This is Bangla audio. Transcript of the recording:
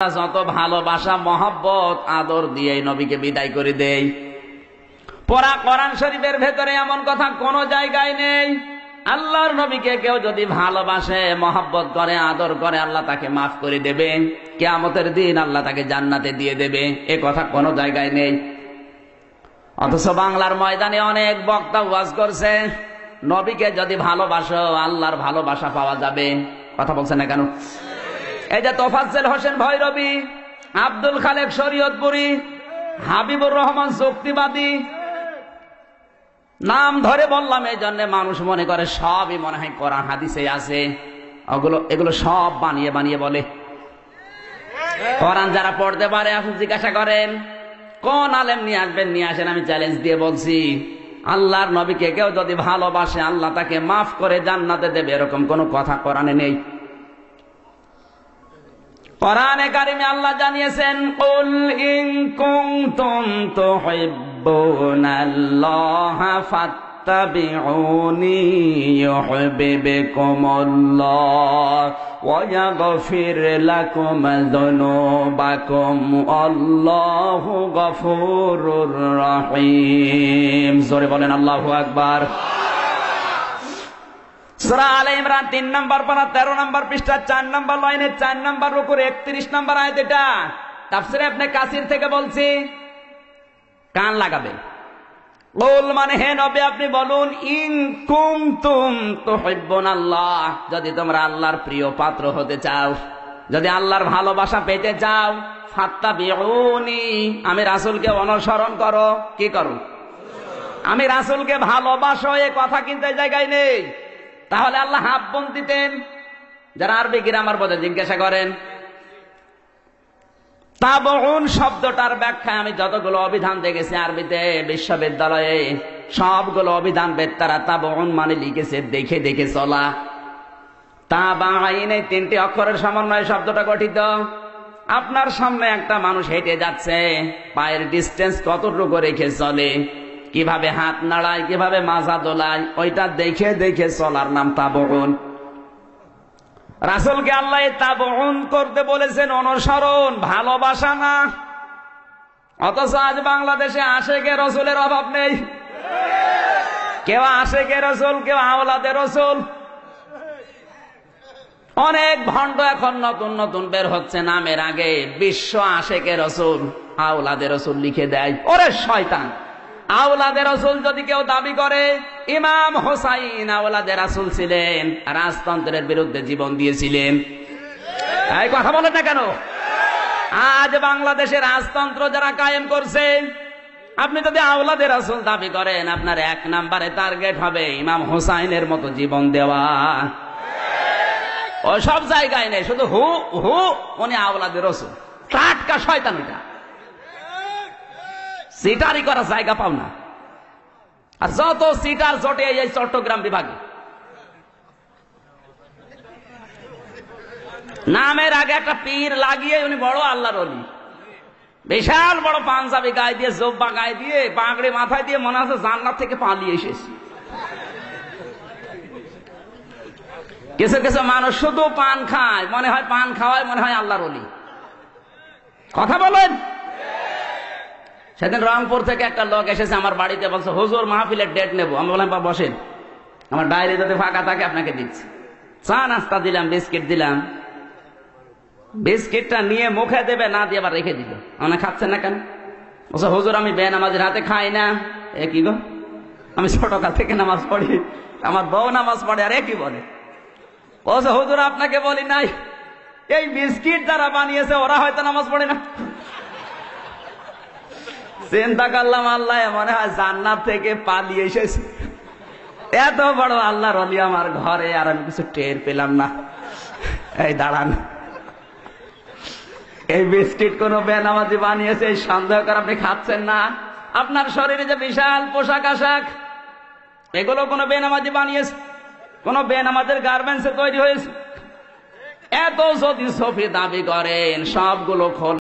যত ভালোবাসা, মহব্বত, আদর দিয়ে নবীকে বিদায় করে দেই। পরা কোরআন শরীফের ভেতরে এমন কথা কোন জায়গায় নেই। আল্লাহর নবীকে কেউ যদি ভালোবাসে, মহব্বত করে, আদর করে, আল্লাহ তাকে মাফ করে দেবে। কেয়ামতের দিন আল্লাহ তাকে জান্নাতে দিয়ে দেবে। এ কথা কোন জায়গায় নেই। অথচ বাংলার ময়দানে অনেক বক্তা ওয়াজ করছে, নবীকে যদি ভালোবাসো, আল্লাহর ভালোবাসা পাওয়া যাবে। কথা বলছে না কেন? যে তোফাজ্জেল হোসেন ভৈরবী, আব্দুল খালেক শরীয়তপুরি, হাবিবুর রহমান শক্তিবাদী নাম ধরে বললাম, এই জন্য মানুষ মনে করে সবই মনে হয় কোরআন হাদিসে আছে। ওগুলো, এগুলো সব বানিয়ে বানিয়ে বলে। কোরআন যারা পড়তে পারে আপনি জিজ্ঞাসা করেন, কোন আলেম নিয়ে আসবেন, নিয়ে আসেন, আমি চ্যালেঞ্জ দিয়ে বলছি, আল্লাহর নবীকে কেউ যদি ভালোবাসে, আল্লাহ তাকে মাফ করে জান্নাতে দেবে, এরকম কোনো কথা কোরআনে নেই। কোরআনে কারিমে আল্লাহ জানিয়েছেন, কুল ইন কুনতুম তুহিব্বুনাল্লাহা ফাত্তাবিউনি ইউহিব্বুকুমুল্লাহ ওয়া ইয়াগফির লাকুম যুনুবাকুম আল্লাহু গফুরুর রহিম। জোরে বলেন আল্লাহু আকবার। সুরা আলে ইমরান তিন নম্বর পারা, তেরো নম্বর পৃষ্ঠা, চার নম্বর লাইনে, চার নম্বর উপরে একত্রিশ নম্বর আয় এটা। তাফসিরে আপনি কাসির থেকে বলছি, কান লাগাবে বল মানে হে নবে, আপনি বলুন, ইন কুমতুম তুহিব্বুন আল্লাহ যদি তোমরা আল্লাহর প্রিয় পাত্র হতে চাও, যদি আল্লাহর ভালোবাসা পেতে চাও ফাত্তা বিউনি আমি রাসূলকে অনুসরণ করো, কি করো? আমি রাসূলকে ভালোবাসো, এ কথা কিন্তু জায়গায় নেই। তাহলে আল্লাহ হাফ বোন দিতেন। যারা আরবি গ্রামার বোধে জিজ্ঞাসা করেন, তাবউন শব্দটার ব্যাখ্যায় আমি যতগুলো অভিধান দেখেছি আরবিতে, বিশ্ববিদ্যালয়ে, সবগুলো অভিধান বেত্তারা তাবউন মানে লিখেছে, দেখে দেখে চলা। তা এই তিনটি অক্ষরের সমন্বয়ে শব্দটা গঠিত। আপনার সামনে একটা মানুষ হেঁটে যাচ্ছে, পায়ের ডিস্টেন্স কতটুকু রেখে চলে? কীভাবে হাত নাড়ায়, কীভাবে মাজা দোলায়, ওইটা দেখে দেখে চলার নাম তাবন রাসুলকে আল্লাহ তাবন করতে বলেছেন অনুসরণ, ভালোবাসা না। অথচ আজ বাংলাদেশে আশেকে রসুলের অভাব নেই। কেউ আশেকে রসুল, কেউ আওলাদের রসুল। অনেক ভণ্ড এখন নতুন নতুন বের হচ্ছে নামের আগে, বিশ্ব আশেকে রসুল, আওলাদের রসুল লিখে দেয়। ওরে শয়তান! আওলাদের রসুল যদি কেউ দাবি করে, ইমাম হোসাইন আওলাদের রাসুল ছিলেন, রাজতন্ত্রের বিরুদ্ধে জীবন দিয়েছিলেন। এই কথা বলেন না কেন? আজ বাংলাদেশের রাজতন্ত্র যারা কায়েম করছে, আপনি যদি আওলাদের রাসুল দাবি করেন, আপনার এক নাম্বারে টার্গেট হবে ইমাম হোসাইনের মতো জীবন দেওয়া। ও সব জায়গায় নেই, শুধু হু হু, উনি আওলাদের রসুল। টাটকা শয়তান ওইটা সিটারি করার জায়গা পাও না। আর যত সিটার জটে এই চট্টগ্রাম বিভাগে। নামের আগে একটা পীর লাগিয়ে উনি বড় আল্লাহর অলি। বিশাল বড় পাঞ্জাবি গায়ে দিয়ে, জব্বা গায়ে দিয়ে পাগড়ি মাথায় দিয়ে মনে হচ্ছে জান্নার থেকে পালিয়ে এসেছে। কিছু কিছু মানুষ শুধু পান খায়, মনে হয় পান খাওয়ায় মনে হয় আল্লাহর অলি। কথা বলেন? সেদিন রংপুর থেকে একটা লোক এসেছে আমার বাড়িতে, বলছে, হুজুর, মাহফিলের ডেট নেব। আমি বললাম বা বসেন। আমার ডায়েরি যদি ফাঁকা থাকে, আপনাকে দিচ্ছি। চা নাস্তা দিলাম, বিস্কিট দিলাম। বিস্কিটটা নিয়ে মুখে দেবে, না দিয়ে আবার রেখে দিল। মানে খাচ্ছেন না কেন? বলছে, হুজুর, আমি বে নামাজের হাতে খাই না। এ কি গো? আমি ছোটকাল থেকে নামাজ পড়ি, আমার বউ নামাজ পড়ে, আর কি বলে? বলছে, হুজুর, আপনাকে বলি নাই, এই বিস্কিট যারা বানিয়েছে, ওরা হয়তো নামাজ পড়ে না। চিন্তা করলাম আল্লাহ মনে হয় জান্নাত থেকে পালিয়ে এসেছে। এত বড় আল্লাহ রলি আমার ঘরে, আর আমি কিছু টের পেলাম না। এই দাঁড়ান। এই বিস্কিট কোন বেনামাজি বানিয়েছে, এই সন্দেহ করে আপনি খাচ্ছেন না। আপনার শরীরে যে বিশাল পোশাক আশাক, এগুলো কোনো বেনামাজি বানিয়েছে, কোন বেনামাজের গার্মেন্টসে তৈরি হয়েছে। এত যদি সফি দাবি করেন, সবগুলো খোল